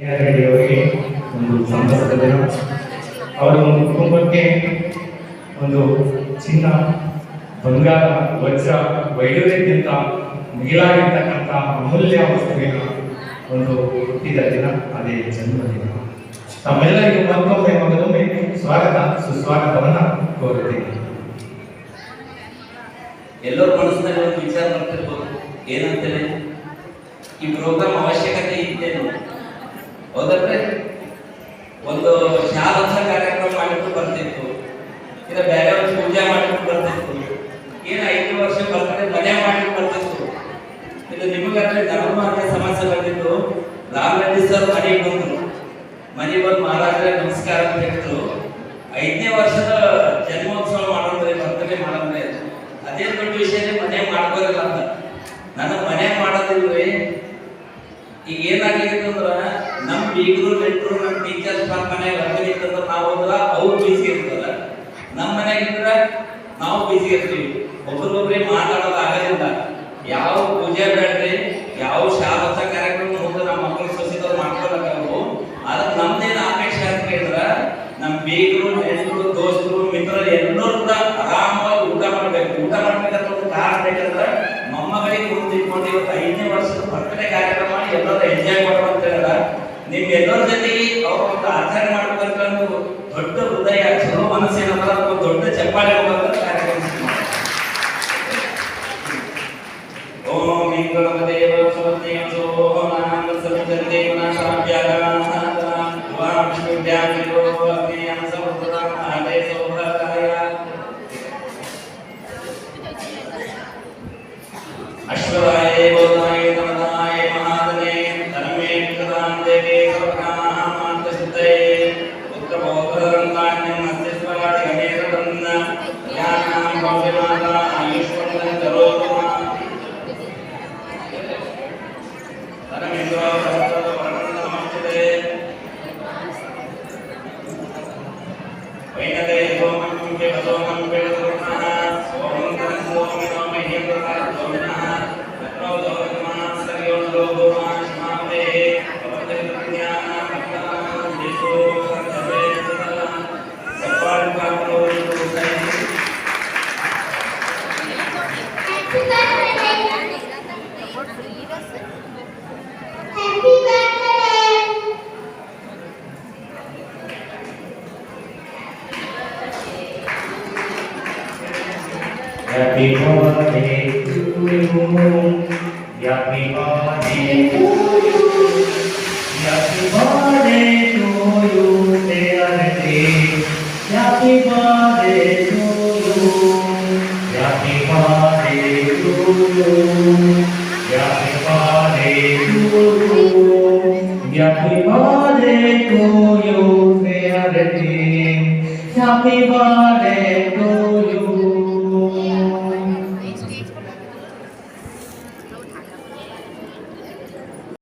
ಅವರಿಗೆ ಒಂದು ಸಂತಸದ ದಿನ. ಅವರ ಒಂದು ಕುಟುಂಬಕ್ಕೆ ಒಂದು ಚಿನ್ನ, ಬಂಗಾರ, ವಜ್ರ ವೈಡೂರ್ಯಕ್ಕಿಂತ ಮಿಗಿಲಾಗಿರ್ತಕ್ಕಂಥ ಅಮೂಲ್ಯ ವಸ್ತುವಿನ ಒಂದು ಹುಟ್ಟಿದ ದಿನ, ಅದೇ ಜನ್ಮದಿನ. ತಮ್ಮೆಲ್ಲರಿಗೂ ಮತ್ತೊಮ್ಮೆ ಮಗದೊಮ್ಮೆ ಸ್ವಾಗತ, ಸುಸ್ವಾಗತವನ್ನು ಕೋರುತ್ತೇನೆ. ಎಲ್ಲರ ಮನಸ್ಸಿನಲ್ಲಿ ಒಂದು ವಿಚಾರ ಬರ್ತಿರ್ಬೋದು ಏನಂತೇಳಿ? ಈ ಪ್ರೋಗ್ರಾಮ್ ಅವಶ್ಯಕತೆ ಇತ್ತೇನು? ಹೌದಲ್ರಿ ಒಂದು ಶಾರದ ಕಾರ್ಯಕ್ರಮ ಮಾಡಿಟ್ಟು ಬರ್ತಿತ್ತು. ಇಲ್ಲ, ಬೇರೆ ಪೂಜೆ ಮಾಡಿಟ್ಟು ಬರ್ತಿತ್ತು. ಏನು ಐದು ವರ್ಷ ಬರ್ತಾರೆ, ಮನೆ ಮಾಡಿಟ್ಟು ಬರ್ತಿತ್ತು. ಇದು ನಿಮಗಾದ್ರೆ ಅದೇ ಸಮಸ್ಯೆ ಬಂದಿತ್ತು ರಾಮರೆಡ್ಡಿ ಸರ್ ಮನೆಗೆ ಬಂದ್ರು. ಮನೆ ಬಂದು ಮಹಾರಾಜರೇ ನಮಸ್ಕಾರ ಅಂತ ಹೇಳಿದ್ರು. ಐದನೇ ವರ್ಷದ ಜನ್ಮೋತ್ಸವ ಮಾಡೋದ್ರೆ ಬರ್ತಡೇ ಮಾಡೋದ್ರೆ. ಅದೇ ದೊಡ್ಡ ವಿಷಯನೇ ಮನೆ ಮಾಡ್ಕೋದಿಲ್ಲ ಅಂತ. ನನಗೆ ಮನೆ ಮಾಡೋದಿಲ್ರಿ. ಈಗ ಏನಾಗ್ಲಿಕ್ಕೆ ಅಂದ್ರ ಬೀಗರು ನೆಂಟರು ನಮ್ಮ ಟೀಚರ್ಸ್ ನಮ್ಮ ಮನೆಯಾಗ ಲಗ್ನ ಇತ್ತಂದ್ರ ನಾವು ಹೋದ್ರ ಅವ್ರು ಬಿಸಿ ಇರ್ತದ ನಮ್ಮ ಮನೆಯಾಗಿದ್ರ ನಾವು ಬಿಸಿ ಇರ್ತೀವಿ. ಒಬ್ರೊಬ್ರಿಗೆ ಮಾತಾಡೋದು ಆಗೋದಿಲ್ಲ. ಯಾವ ಪೂಜೆ ಬೇಡ್ರಿ, ಯಾವ ಶಾಲಾ ಕಾರ್ಯಕ್ರಮ ಹೋದ್ರೆ ನಮ್ಮ ಮಕ್ಕಳು ಸೊಸಿದವ್ರು ಮಾಡ್ಕೊಳಕ್ಕಾಗವು ಆದ್ರೆ ನಮ್ದೇನು ಅಪೇಕ್ಷೆ ಅಂತ ಕೇಳಿದ್ರ ನಮ್ಮ ಬೀಗರು, ನೆಂಟರು, ದೋಸ್ತರು, ಮಿತ್ರರು ಎಲ್ಲರೂ ಕೂಡ ಆರಾಮವಾಗಿ ಊಟ ಮಾಡ್ಬೇಕು. ಊಟ ಮಾಡ್ಬೇಕಂತ ಒಂದು ಕಾರಣ ಬೇಕಂದ್ರೆ ಮೊಮ್ಮಗಳಿಗೆ ಮುಂದೆ ಇಟ್ಕೊಂಡು ಇವತ್ತು ಐದನೇ ವರ್ಷದ ಬರ್ತಡೇ ಕಾರ್ಯಕ್ರಮ ಎಲ್ಲರೂ ಎಂಜಾಯ್ ಮಾಡುವಂತ ಹೇಳಿದ ನಿಮ್ ಎಲ್ಲರ ಜೊತೆಗೆ ಅವ್ರ ಒಂದು ಆಚರಣೆ ಮಾಡ್ಬೇಕಂತ ಒಂದು ದೊಡ್ಡ ಹೃದಯ ಚಲೋ ಮನಸ್ಸೇನಂದ್ರ ಒಂದು ದೊಡ್ಡ ಚಪ್ಪಾಳೆ ಹೋಗೋದಂತ ಕಾರ್ಯಕ್ರಮ ಓಂ ಇಂದ್ರಮದೇವ ಸುವರ್ಣೇಯಸೋ ನಾನಂದ ಸವಿತಂತೆ ಮನಸಾಭ್ಯಾಗಾನಾಥ এখানে Happy birthday to you. Happy birthday to you. Happy birthday to you, dear Dave. Happy birthday to you. Happy birthday to you. Happy birthday to you. Happy birthday to you, dear Dave. Happy birthday to